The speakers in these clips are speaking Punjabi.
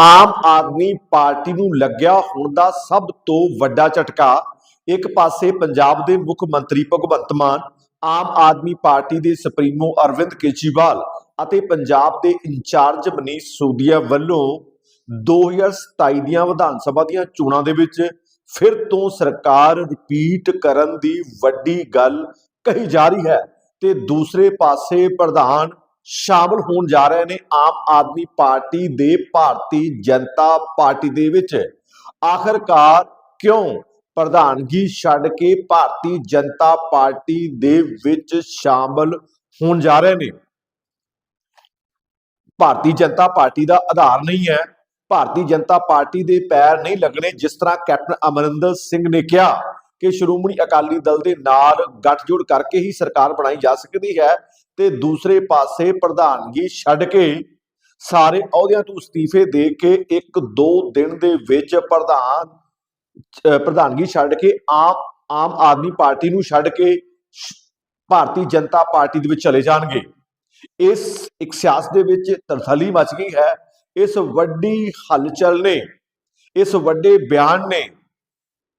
ਆਮ ਆਦਮੀ ਪਾਰਟੀ ਨੂੰ ਲੱਗਿਆ ਹੁਣ ਦਾ ਸਭ ਤੋਂ ਵੱਡਾ ਝਟਕਾ। ਇੱਕ ਪਾਸੇ ਪੰਜਾਬ ਦੇ ਮੁੱਖ ਮੰਤਰੀ ਭਗਵੰਤ ਮਾਨ, ਆਮ ਆਦਮੀ ਪਾਰਟੀ ਦੇ ਸੁਪਰੀਮੋ ਅਰਵਿੰਦ ਕੇਜਰੀਵਾਲ ਅਤੇ ਪੰਜਾਬ ਦੇ ਇੰਚਾਰਜ ਮਨੀਸ਼ ਸੋਦੀਆ ਵੱਲੋਂ 2027 ਦੀਆਂ ਵਿਧਾਨ ਸਭਾ ਦੀਆਂ ਚੋਣਾਂ ਦੇ ਵਿੱਚ ਫਿਰ ਤੋਂ ਸਰਕਾਰ ਰਿਪੀਟ ਕਰਨ ਦੀ ਵੱਡੀ ਗੱਲ ਕਹੀ ਜਾ ਰਹੀ ਹੈ ਤੇ ਦੂਸਰੇ ਪਾਸੇ ਪ੍ਰਧਾਨ ਸ਼ਾਮਲ ਹੋਣ ਜਾ ਰਹੇ ਨੇ ਆਮ ਆਦਮੀ ਪਾਰਟੀ ਦੇ ਭਾਰਤੀ ਜਨਤਾ ਪਾਰਟੀ ਦੇ ਵਿੱਚ। ਆਖਰਕਾਰ ਕਿਉਂ ਪ੍ਰਧਾਨਗੀ ਛੱਡ ਕੇ ਭਾਰਤੀ ਜਨਤਾ ਪਾਰਟੀ ਦੇ ਵਿੱਚ ਸ਼ਾਮਲ ਹੋਣ ਜਾ ਰਹੇ ਨੇ? ਭਾਰਤੀ ਜਨਤਾ ਪਾਰਟੀ ਦਾ ਆਧਾਰ ਨਹੀਂ ਹੈ। ਭਾਰਤੀ ਜਨਤਾ ਪਾਰਟੀ ਦੇ ਪੈਰ ਨਹੀਂ ਲੱਗਣੇ, ਜਿਸ ਤਰ੍ਹਾਂ ਕੈਪਟਨ ਅਮਰਿੰਦਰ ਸਿੰਘ ਨੇ ਕਿਹਾ ਕਿ ਸ਼੍ਰੋਮਣੀ ਅਕਾਲੀ ਦਲ ਦੇ ਨਾਲ ਗੱਠਜੋੜ ਕਰਕੇ ਹੀ ਸਰਕਾਰ ਬਣਾਈ ਜਾ ਸਕਦੀ ਹੈ। ਤੇ ਦੂਸਰੇ ਪਾਸੇ ਪ੍ਰਧਾਨਗੀ ਛੱਡ ਕੇ ਸਾਰੇ ਅਹੁਦਿਆਂ ਤੋਂ ਅਸਤੀਫੇ ਦੇ ਕੇ ਇੱਕ ਦੋ ਦਿਨ ਦੇ ਵਿੱਚ ਪ੍ਰਧਾਨ ਪ੍ਰਧਾਨਗੀ ਛੱਡ ਕੇ ਆਮ ਆਮ ਆਦਮੀ ਪਾਰਟੀ ਨੂੰ ਛੱਡ ਕੇ ਭਾਰਤੀ ਜਨਤਾ ਪਾਰਟੀ ਦੇ ਵਿੱਚ ਚਲੇ ਜਾਣਗੇ। ਇਸ ਇੱਕ ਸਿਆਸਤ ਦੇ ਵਿੱਚ ਤਰਥਲੀ ਮਚ ਗਈ ਹੈ। ਇਸ ਵੱਡੀ ਹਲਚਲ ਨੇ, ਇਸ ਵੱਡੇ ਬਿਆਨ ਨੇ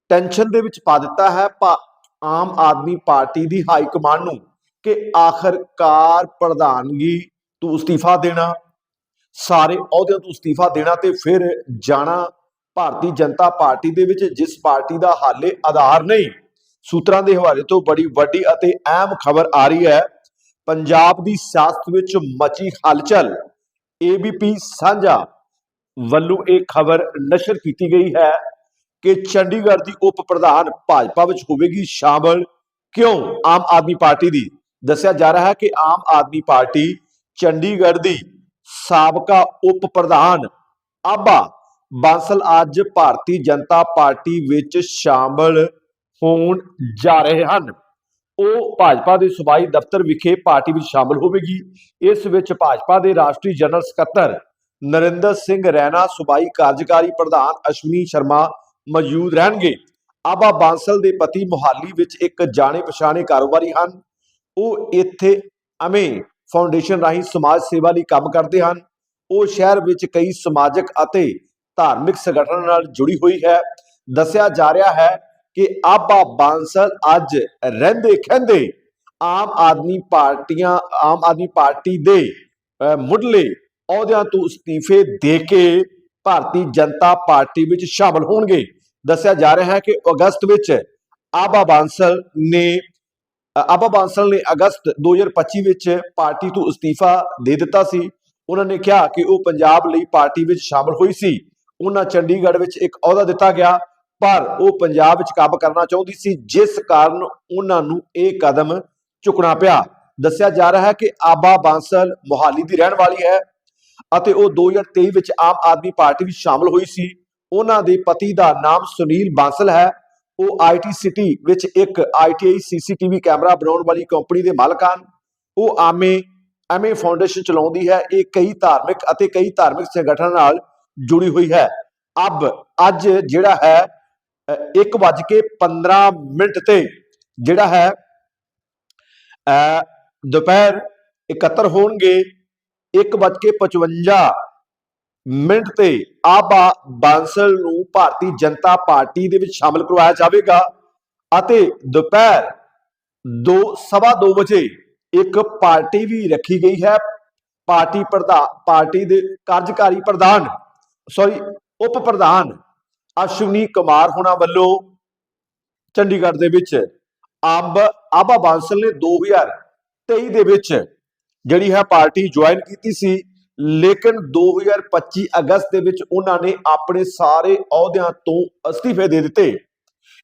ਟੈਨਸ਼ਨ ਦੇ ਵਿੱਚ ਪਾ ਦਿੱਤਾ ਹੈ ਭਾ- ਆਮ ਆਦਮੀ ਪਾਰਟੀ ਦੀ ਹਾਈ ਕਮਾਂਡ ਨੂੰ। ਕਿ ਆਖਰਕਾਰ ਪ੍ਰਧਾਨਗੀ ਤੂੰ ਅਸਤੀਫਾ ਦੇਣਾ, ਸਾਰੇ ਅਹੁਦਿਆਂ ਤੋਂ ਅਸਤੀਫਾ ਦੇਣਾ ਤੇ ਫਿਰ ਜਾਣਾ ਭਾਰਤੀ ਜਨਤਾ ਪਾਰਟੀ ਦੇ ਵਿੱਚ, ਜਿਸ ਪਾਰਟੀ ਦਾ ਹਾਲੇ ਆਧਾਰ ਨਹੀਂ। ਸੂਤਰਾਂ ਦੇ ਹਵਾਲੇ ਤੋਂ ਬੜੀ ਵੱਡੀ ਅਤੇ ਅਹਿਮ ਖਬਰ ਆ ਰਹੀ ਹੈ, ਪੰਜਾਬ ਦੀ ਸਿਆਸਤ ਵਿੱਚ ਮਚੀ ਹਲਚਲ। ਏਬੀਪੀ ਸਾਂਝਾ। ਵੱਲੋਂ ਇਹ ਖਬਰ ਨਸ਼ਰ ਕੀਤੀ ਗਈ ਹੈ ਕਿ ਚੰਡੀਗੜ੍ਹ ਦੀ ਉਪ ਪ੍ਰਧਾਨ ਭਾਜਪਾ ਵਿੱਚ ਹੋਵੇਗੀ ਸ਼ਾਮਲ। ਕਿਉਂ? ਆਮ ਆਦਮੀ ਪਾਰਟੀ ਦੀ। ਦੱਸਿਆ ਜਾ ਰਿਹਾ ਹੈ ਕਿ ਆਮ ਆਦਮੀ ਪਾਰਟੀ ਚੰਡੀਗੜ੍ਹ ਦੀ ਸਾਬਕਾ ਉਪ ਪ੍ਰਧਾਨ ਆਬਾ ਬਾਂਸਲ ਅੱਜ ਭਾਰਤੀ ਜਨਤਾ ਪਾਰਟੀ ਵਿੱਚ ਸ਼ਾਮਲ ਹੋਣ ਜਾ ਰਹੇ ਹਨ। ਉਹ ਭਾਜਪਾ ਦੇ ਸੂਬਾਈ ਦਫ਼ਤਰ ਵਿਖੇ ਪਾਰਟੀ ਵਿੱਚ ਸ਼ਾਮਲ ਹੋਵੇਗੀ। ਇਸ ਵਿੱਚ ਭਾਜਪਾ ਦੇ ਰਾਸ਼ਟਰੀ ਜਨਰਲ ਸਕੱਤਰ ਨਰਿੰਦਰ ਸਿੰਘ ਰੈਣਾ, ਸੂਬਾਈ ਕਾਰਜਕਾਰੀ ਪ੍ਰਧਾਨ ਅਸ਼ਵਨੀ ਸ਼ਰਮਾ ਮੌਜੂਦ ਰਹਿਣਗੇ। ਆਬਾ ਬਾਂਸਲ ਦੇ ਪਤੀ ਮੁਹਾਲੀ ਵਿੱਚ ਇੱਕ ਜਾਣੇ ਪਛਾਣੇ ਕਾਰੋਬਾਰੀ ਹਨ। ਉਹ ਇੱਥੇ ਅਮੇ ਫਾਊਂਡੇਸ਼ਨ ਰਾਹੀਂ ਸਮਾਜ ਸੇਵਾ ਲਈ ਕੰਮ ਕਰਦੇ ਹਨ। ਉਹ ਸ਼ਹਿਰ ਵਿੱਚ ਕਈ ਸਮਾਜਿਕ ਅਤੇ ਧਾਰਮਿਕ ਸੰਗਠਨਾਂ ਨਾਲ ਜੁੜੀ ਹੋਈ ਹੈ। ਦੱਸਿਆ ਜਾ ਰਿਹਾ ਹੈ ਕਿ ਆਬਾ ਬਾਂਸਲ ਅੱਜ ਰਹਿੰਦੇ ਖੰਦੇ ਆਮ ਆਦਮੀ ਪਾਰਟੀਆਂ, ਆਮ ਆਦਮੀ ਪਾਰਟੀ ਦੇ ਮੁੱਢਲੇ ਅਹੁਦਿਆਂ ਤੋਂ ਅਸਤੀਫੇ ਦੇ ਕੇ ਭਾਰਤੀ ਜਨਤਾ ਪਾਰਟੀ ਵਿੱਚ ਸ਼ਾਮਲ ਹੋਣਗੇ। ਦੱਸਿਆ ਜਾ ਰਿਹਾ ਹੈ ਕਿ ਅਗਸਤ ਵਿੱਚ ਆਬਾ ਬਾਂਸਲ ਨੇ ਆਬਾ ਬਾਂਸਲ ਨੇ ਅਗਸਤ 2025 ਵਿੱਚ ਪਾਰਟੀ ਤੋਂ ਅਸਤੀਫਾ ਦੇ ਦਿੱਤਾ ਸੀ। ਉਹਨਾਂ ਨੇ ਕਿਹਾ ਕਿ ਉਹ ਪੰਜਾਬ ਲਈ ਪਾਰਟੀ ਵਿੱਚ ਸ਼ਾਮਲ ਹੋਈ ਸੀ। ਉਹਨਾਂ ਚੰਡੀਗੜ੍ਹ ਵਿੱਚ ਇੱਕ ਅਹੁਦਾ ਦਿੱਤਾ ਗਿਆ, ਪਰ ਉਹ ਪੰਜਾਬ ਵਿੱਚ ਕੰਮ ਕਰਨਾ ਚਾਹੁੰਦੀ ਸੀ, ਜਿਸ ਕਾਰਨ ਉਹਨਾਂ ਨੂੰ ਇਹ ਕਦਮ ਚੁੱਕਣਾ ਪਿਆ। ਦੱਸਿਆ ਜਾ ਰਿਹਾ ਹੈ ਕਿ ਆਬਾ ਬਾਂਸਲ ਮੋਹਾਲੀ ਦੀ ਰਹਿਣ ਵਾਲੀ ਹੈ ਅਤੇ ਉਹ 2023 ਵਿੱਚ ਆਮ ਆਦਮੀ ਪਾਰਟੀ ਵਿੱਚ ਸ਼ਾਮਲ ਹੋਈ ਸੀ। ਉਹਨਾਂ ਦੇ ਪਤੀ ਦਾ ਨਾਮ ਸੁਨੀਲ ਬਾਂਸਲ ਹੈ। ਉਹ ਆਈਟੀ ਸਿਟੀ ਵਿੱਚ ਇੱਕ ਆਈਟੀਆਈ ਸੀਸੀਟੀਵੀ ਕੈਮਰਾ ਬਣਾਉਣ ਵਾਲੀ ਕੰਪਨੀ ਦੇ ਮਾਲਕ ਹਨ। ਉਹ ਆਮੇ ਐਮਏ ਫਾਊਂਡੇਸ਼ਨ ਚਲਾਉਂਦੀ ਹੈ। ਇਹ ਕਈ ਧਾਰਮਿਕ ਅਤੇ ਕਈ ਧਾਰਮਿਕ ਸੰਗਠਨਾਂ ਨਾਲ ਜੁੜੀ ਹੋਈ ਹੈ। ਅਬ ਅੱਜ ਜਿਹੜਾ ਹੈ 1:15 ਮਿੰਟ ਤੇ ਜਿਹੜਾ ਹੈ ਅ, ਦੁਪਹਿਰ 71 ਹੋਣਗੇ। 1:55 ਮਿੰਟ ਤੇ ਆਬਾ ਬਾਂਸਲ ਨੂੰ ਭਾਰਤੀ ਜਨਤਾ ਪਾਰਟੀ ਦੇ ਵਿੱਚ ਸ਼ਾਮਲ ਕਰਵਾਇਆ ਜਾਵੇਗਾ ਅਤੇ ਦੁਪਹਿਰ 2 ਸਵਾ 2 ਵਜੇ ਇੱਕ ਪਾਰਟੀ ਵੀ ਰੱਖੀ ਗਈ ਹੈ। ਪਾਰਟੀ ਪ੍ਰਧਾਨ ਪਾਰਟੀ ਦੇ ਕਾਰਜਕਾਰੀ ਪ੍ਰਧਾਨ ਸੌਰੀ ਉਪ ਪ੍ਰਧਾਨ ਅਸ਼ਵਨੀ ਕੁਮਾਰ ਹੋਣਾ ਵੱਲੋਂ ਚੰਡੀਗੜ੍ਹ ਦੇ ਵਿੱਚ ਆਬ, ਆਬਾ ਬਾਂਸਲ ਨੇ 2023 ਦੇ ਵਿੱਚ ਜਿਹੜੀ ਹੈ ਪਾਰਟੀ ਜੁਆਇਨ ਕੀਤੀ ਸੀ। ਲੇਕਿਨ 2025 ਅਗਸਤ ਦੇ ਵਿੱਚ ਉਹਨਾਂ ਨੇ ਆਪਣੇ ਸਾਰੇ ਅਹੁਦਿਆਂ ਤੋਂ ਅਸਤੀਫੇ ਦੇ ਦਿੱਤੇ।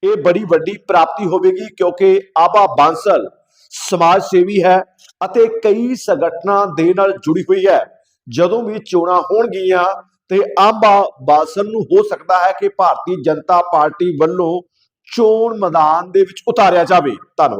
ਇਹ ਬੜੀ ਵੱਡੀ ਪ੍ਰਾਪਤੀ ਹੋਵੇਗੀ ਕਿਉਂਕਿ ਆਬਾ ਬਾਂਸਲ ਸਮਾਜ ਸੇਵੀ ਹੈ ਅਤੇ ਕਈ ਸੰਗਠਨਾਂ ਦੇ ਨਾਲ ਜੁੜੀ ਹੋਈ ਹੈ। ਜਦੋਂ ਵੀ ਚੋਣਾਂ ਹੋਣਗੀਆਂ ਤੇ ਆਬਾ ਬਾਂਸਲ ਨੂੰ ਹੋ ਸਕਦਾ ਹੈ ਕਿ ਭਾਰਤੀ ਜਨਤਾ ਪਾਰਟੀ ਵੱਲੋਂ ਚੋਣ ਮੈਦਾਨ ਦੇ ਵਿੱਚ ਉਤਾਰਿਆ ਜਾਵੇ। ਧੰਨਵਾਦ।